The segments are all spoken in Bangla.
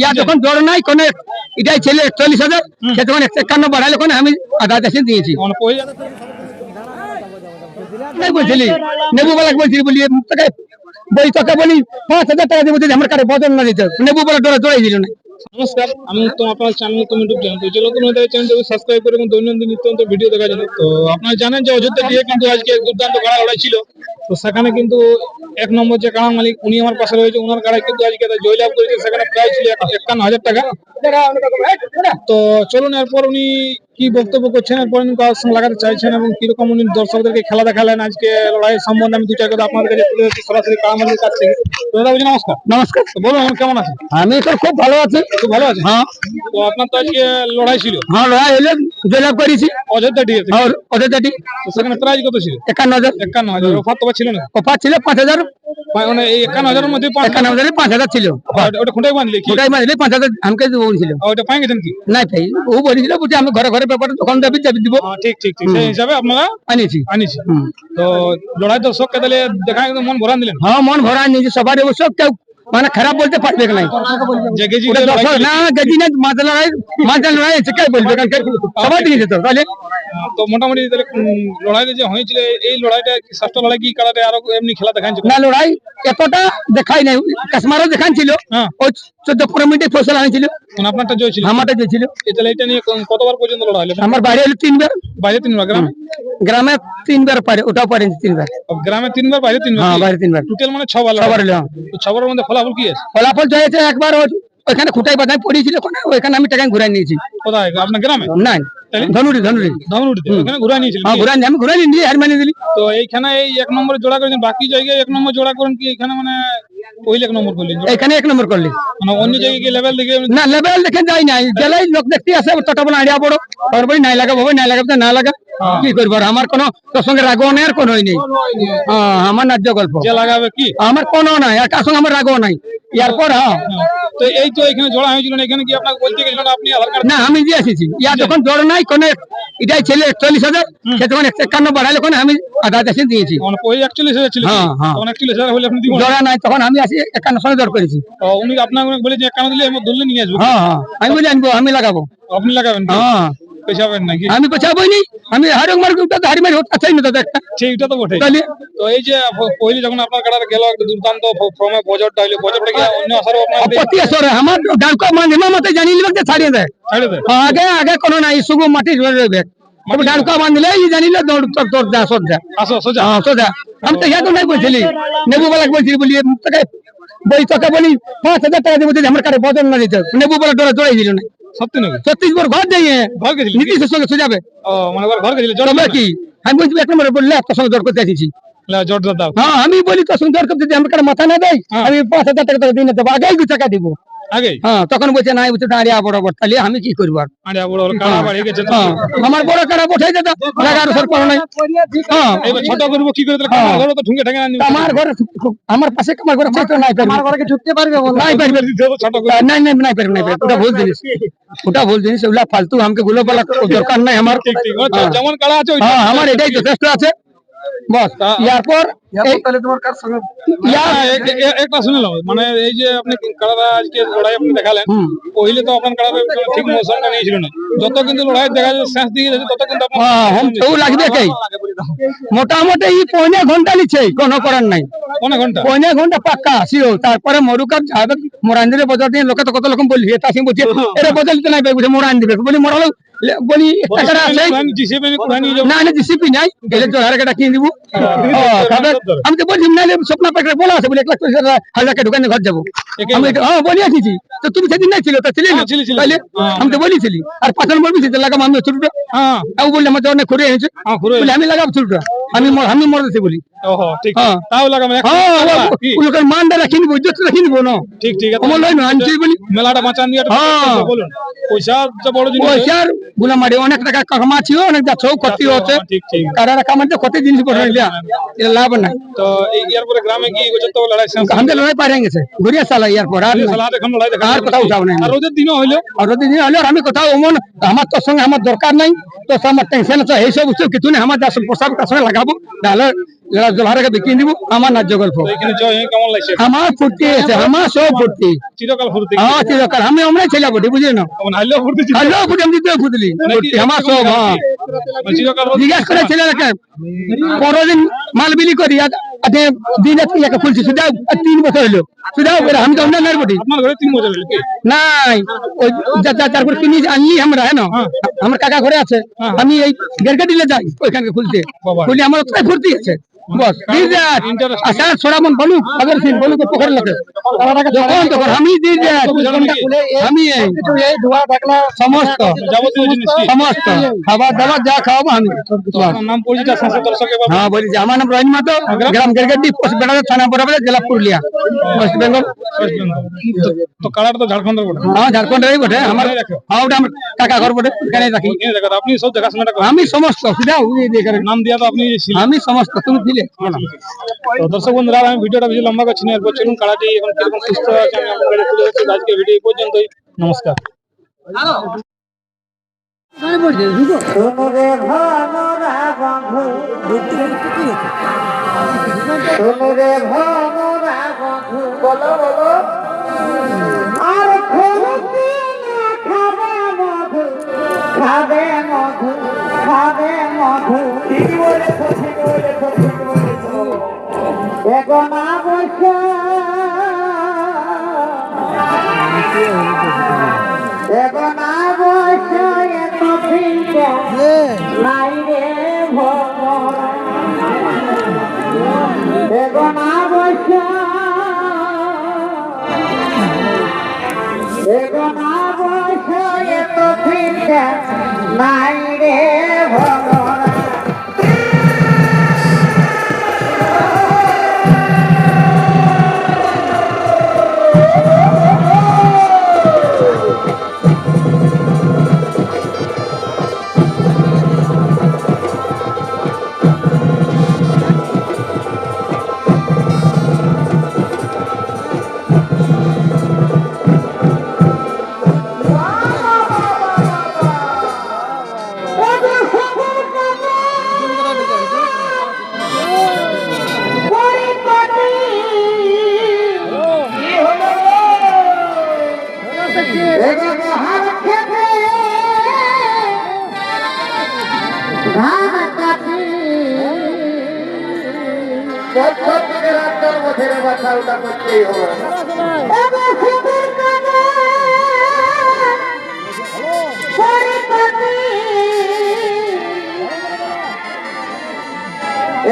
ইয়া যখন নাই কোন এটাই ছেলে একচল্লিশ হাজার সে তখন একান্ন বাড়াইলে কোন আমি আধা দেশে দিয়েছি। বলছিলি নেবু বেলা বলছিলি বলি তোকে বই তোকে বলি পাঁচ হাজার টাকা দিয়ে আমার কাছে বদল না দিতে নেবু বলে ডোরা জড়াই দিল না। নমস্কার আমি উত্তম আপনার চ্যানেল উত্তম ইউটিউব চ্যানেল তো চলো তুমি চ্যানেলটাকে সাবস্ক্রাইব করে এবং দৈনন্দিন নিত্য নতুন ভিডিও দেখার জন্য। তো আপনারা জানেন যে অযোধ্যা দিয়ে কিন্তু আজকে দুর্দান্ত কাড়া লড়াই ছিল। তো সেখানে কিন্তু এক নম্বর যে কাড়া মালিক উনি আমার পাশে রয়েছে। ওনার কাড়ায় কিন্তু আজকে জয়লাভ করেছে। সেখানে প্রায় ছিল এক- একান্ন হাজার টাকা। তো চলুন এরপর উনি কি বক্তব্য করছেন এরপর উনি কার সঙ্গে লাগাতে চাইছেন এবং কীরকম উনি দর্শকদেরকে খেলা দেখালেন আজকে লড়াইয়ের সম্বন্ধে? আমি দু চার কথা আপনাদের কাছে তুলে ধরছি সরাসরি কাড়া মালিকের কাছ থেকে। তো দাদা বলছি নমস্কার। নমস্কার। বলুন কেমন আছেন? আমি তো খুব ভালো আছি। ভালো আছে। হ্যাঁ। তো আপনার তো আজকে লড়াই ছিল। হ্যাঁ লড়াই হলে জয়লাভ করেছি। অযোধ্যা ডিএ আর ওদের দাদি সেখানে প্রাইজ কত ছিল? একান্ন হাজার। একান্ন হাজার। অফার তো ছিল না? অফার ছিল পাঁচ হাজার। মানে এই একান্ন হাজারের মধ্যে একান্ন হাজারে পাঁচ হাজার ছিল। ওটা- খুঁটাই বাঁধলে কি? ওটাই পাঁচ হাজার আমাকে বলছিল। ওটা পাই গেছেন কি? নাই ভাই ও বলেছিল বলছে আমি ঘরে ঘরে ব্যাপারে দোকান যাবি দিব। হ্যাঁ, ঠিক ঠিক ঠিক। সেই হিসাবে আপনারা আনিছি আনিছি তো লড়াই দর্শককে তাহলে দেখা মন ভরান দিলেন হ্যাঁ মন ভরা নিয়েছে সবার অবশ্য কেউ মানে খারাপ বলতে পারবে না না লড়াই মাছ লড়াই আছে কে বলবে সবাই দিয়েছে তো তাহলে। তো মোটামুটি লড়াইটা যে হয়েছিল এই লড়াইটা ষষ্ঠ লড়াই কি কারাতে আরও এমনি খেলা দেখাচ্ছে? না লড়াই। এতটা দেখাই নাই কাশ্মারও দেখান ছিল হ্যাঁ। ওই চোদ্দ পনেরো মিনিটে ফসল আনিছিল। মানে আপনারটা জয় ছিল? আমারটা এই এটা নিয়ে কতবার পর্যন্ত হলো? আমার বাইরে হলো তিনবার। বাইরে তিনবার গ্রামে? গ্রামে তিনবার পারে ওটাও পারে তিনবার। গ্রামে তিনবার বাইরে তিনবার? হ্যাঁ বাইরে তিনবার। টোটাল মানে ছবার ছবার হলো হ্যাঁ। ছবারের মধ্যে ফলাফল কি আছে? ফলাফল হয়েছে একবার ওইখানে খুঁটাই বাধাই পড়েছিল ওখানে ওইখানে আমি টাকা ঘুরাই নিয়েছি। কোথায়? আপনার গ্রামে? তাহলে? ধনুরি ধনুরি ধনুরিতে ওখানে ঘুরে নিয়েছিলেন হ্যাঁ ঘুরাই আমি ঘুরাই নিয়ে হার দিলি। তো এইখানে এই এক নম্বরে জোড়া করেছেন বাকি জায়গায় এক নম্বর জোড়া করেন কি এখানে মানে পहिले এক নম্বর করলেন? এখানে এক নম্বর করলি। মানে অন্য জায়গায় কি লেভেল দেখে না লেভেল দেখে যাই নাই। গেলেই লোক দেখতে আসে তোটা বলে আড়িয়া বড় ওর নাই লাগাবো নাই লাগাবো না লাগা কি করব? আমার কোনো তোর সঙ্গে রাগও নেই আর কোনোই নেই। হ্যাঁ আমার ন্যায্য গল্প। লাগাবে কি? আমার কোনো নাই আর কার সঙ্গে আমার রাগও নাই। এরপর হ্যাঁ। তো এই তো এখানে জোড়া হয়েছিল এখানে কি আপনাকে বলতে গেছিলেন আপনি আধার কার্ড? না আমি দিয়ে এসেছি। ইয়া যখন জড় নাই কোন এটাই ছেলে একচল্লিশ হাজার সে যখন একান্ন বাড়াইলে কোন আমি আধা দেশে দিয়েছি। ওই একচল্লিশ হাজার ছিল হ্যাঁ, হ্যাঁ। তখন একচল্লিশ হাজার হলে আপনি দিব নাই তখন আমি আসি একান্ন সঙ্গে করেছি। উনি আপনাকে বলে যে একান্ন দিলে ধরলে নিয়ে আসব। হ্যাঁ হ্যাঁ। আমি বলি আনব আমি লাগাবো। আপনি লাগাবেন? হ্যাঁ। পেছাবেন নাকি? আমি পেছাবোই নি। আমি হারক মার্গ তো হারি মারি আছেই না দাদা সেইটা তো বটে তাহলে তো এই যে প- পहिले যখন আপনার কাটার গেল একটা দুর্দান্ত ফর্মে বজরটা হইল বজরটা কি অন্য আসারও আপনার আপত্তি আছে ওরে, আমার ডালকো মানে মামাতে জানি লিবে যে ছাড়িয়ে দেয় ছাড়ে দেয় হ্যাঁ, আগে আগে কোনো নাই শুধু মাটি ধরে রইবে ডালকো বাঁধলে এই জানিলে দৌড় তোর যা যা। আসো সোজা হ্যাঁ সোজা আমি তো ইয়াদ নাই বলছিলি নেবু বেলা বলছিলি বলি তোকে বই তোকে বলি পাঁচ হাজার টাকা দেবো যদি আমার কাছে বদল না দিতে। নেবু বেলা ডোরা জড়াই দিল না। সত্যি নাকি? ছত্তিশগড় ঘর যাইয়ে ঘর গেছিল নীতিশের সঙ্গে সোজাবে ও মানে ঘর গেছিল জোর তবে কি? আমি বলছি এক নম্বরে বললে তোর সঙ্গে জোর করতে আসিছি জোর দাও। হ্যাঁ আমি বলি তোর সঙ্গে জোর করতে আমার কাছে মাথা না দেয় হ্যাঁ। আমি পাঁচ হাজার টাকা দিনে দেবো আগেই দু টাকা দিব। আগে হ্যাঁ তখন বলছে না বলছে দাঁড়িয়ে বরাবর তাহলে আমি কি করব বড় বড় বাড়ি। হ্যাঁ আমার বড় কারা বসাই যেত এগারো সর পারো নাই। ছোট করব কি করে তাহলে। কামার ঘরে তো ঠুঙ্গে ঠেঙ্গে আনি আমার ঘরে আমার পাশে আমার ঘরে ছোট নাই পারবে আমার ঘরে ঢুকতে পারবে নাই পারবে নাই। নাই নাই পারবে নাই ওটা ভুল জিনিস। ওটা ভুল জিনিস ওগুলা ফালতু আমাকে গুলো দরকার নাই আমার। ঠিক ঠিক। যেমন কাড়া আছে হ্যাঁ আমার এটাই যথেষ্ট আছে। বস ইয়ারপর তাহলে তোমার কার সঙ্গে ইয়ার হ্যাঁ, এ- এ- এ- একটা শুনলাম মানে এই যে আপনি কাড়াটা আজকে লড়াই আপনি দেখালেন হুম। তো আপনার কাড়াটা ঠিক মৌসুমটা নিয়েছিল না। যত কিন্তু লড়াই দেখা যাচ্ছে শেষ দিকে যাচ্ছে তত কিন্তু হ্যাঁ তো লাগবে কে? মোটামুটি এই পৌনে ঘণ্টা নিচ্ছে কোনো করার নাই। অনেক ঘণ্টা? পৌনে ঘণ্টা পাক্কা আসিও তারপরে মরুকার যাবে মোরান দিলে বদল দিয়ে লোকে তো কত রকম বললি তা সিং বলছে এরা বদল দিতে নাই বুঝে মোরান দিবে। বলি মোরালো বলি না না ডিসিপি নাই। গেলে তো হারে কাটা কিনে দিব। আমি তো বলছি না স্বপ্ন প্যাকেট বলা আছে বলে এক লাখ হাজার টাকা ঢুকানে ঘর যাব। আমি হ্যাঁ বলি আসিছি তো তুমি সেদিন নাই ছিল তো ছিলে হ্যাঁ, হ্যাঁ। আমি তো বলেছিলি। আর পাঁচজন বলবি লাগাম আমি ছোটটা। হ্যাঁ। বললি আমার অনেক ঘুরে হ্যাঁ বলে আমি লাগাবো ছোটটা। আমি মর- আমি মরতেছি বলি। ওহো ঠিক। হ্যাঁ। তাও লাগাম হ্যাঁ? লোকের মানটা রাখি নিবো ইজ্জত রাখি নিবো না। ঠিক ঠিক অমল লয় না আনছি বলি মেলাটা বাঁচান দিয়ে হ্যাঁ। বলুন। পয়সা তো বড় জিনিস পয়সারগুলা অনেক টাকা কামাচ্ছিও অনেক যাচ্ছ ক্ষতি হচ্ছে। ঠিক ঠিক। ক্ষতি জিনিস পড়ে নিলিয়া এটা লাভ নাই। তো ইয়ার পরে গ্রামে কি হচ্ছে তো লড়াই শেষ লড়াই পারে গেছে। ঘুরিয়া চালা ইয়ার পর আর সালা এখন লড়াই দেখা আর কোথাও যাব না আর ওদের দিনও হইল। আর যদি দিন হলে আর আমি অমন আমার তোর সঙ্গে আমার দরকার নাই। তো আমার টেনশন আছে এইসব কিছু নেই আমার যা তার লাগাবো। তাহলে জোহারকে বিকিয়ে দিব আমার ন্যায্য গল্প। হয়ে আমার ফুর্তি আছে আমার সব ফুর্তি। আমার চিরকাল আমি আমরা ছেলে ফুটি বুঝলি না? হ্যালো ফুটে আমি দিতে ফুটলি ফুর্তি আমার সব হ্যাঁ মানে। জিজ্ঞাসা করে ছেলে রাখে পরদিন মাল বিলি করি দিন লেখা খুলছি শুধু তিন বছর হলো। আমি তো অন্য নাই বটি তিন বছর হলো। কি নাই ওই যা- যা- তারপর কিনি আনলি আমরা হ্যাঁ আমার কাকা ঘরে আছে। আমি এই গেরকা দিলে যাই ওইখানে খুলতে। খুলে আমার ফুর্তি আছে। দিন রাত Interesting. আচ্ছা ছোড়ামন বলুক আগের দিন বলুক পোখর লোকে। যখন তখন আমি দিন রাত আমি সমস্ত সমস্ত খাবার দাবার যা খাওয়াবো আমি। হ্যাঁ বলি যে আমার নাম রহিম মাতো গ্রাম গেরগেডি পোস্ট বেড়াতে থানা বরাবর জেলা পুরুলিয়া ওয়েস্ট বেঙ্গল। তো- কালার তো ঝাড়খণ্ডের হ্যাঁ ঝাড়খণ্ডেরই বটে আমার হ্যাঁ ওটা আমার কাকা ঘর বটে এখানে রাখি। আপনি সব আমি সমস্ত সুবিধা দিয়ে। নাম দিয়া তো আপনি আমি সমস্ত তুমি দিলে তো দর্শক বন্ধুরা আমি ভিডিওটা বেশি লম্বা করছি না এরপর চলুন কালাটি এখন কীরকম সুস্থ আছে আমি আপনাদের তুলে ধরছি আজকে ভিডিও পর্যন্তই নমস্কার। বলো বলো। এখন বসে এত চিন্তা নাই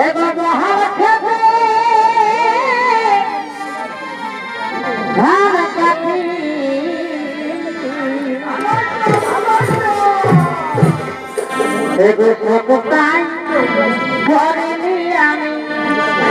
এবার হার ধান কাটি এগো করিনি আমি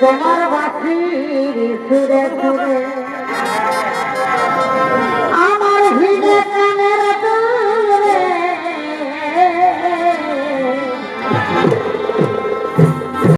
তোমার বাসি সুরে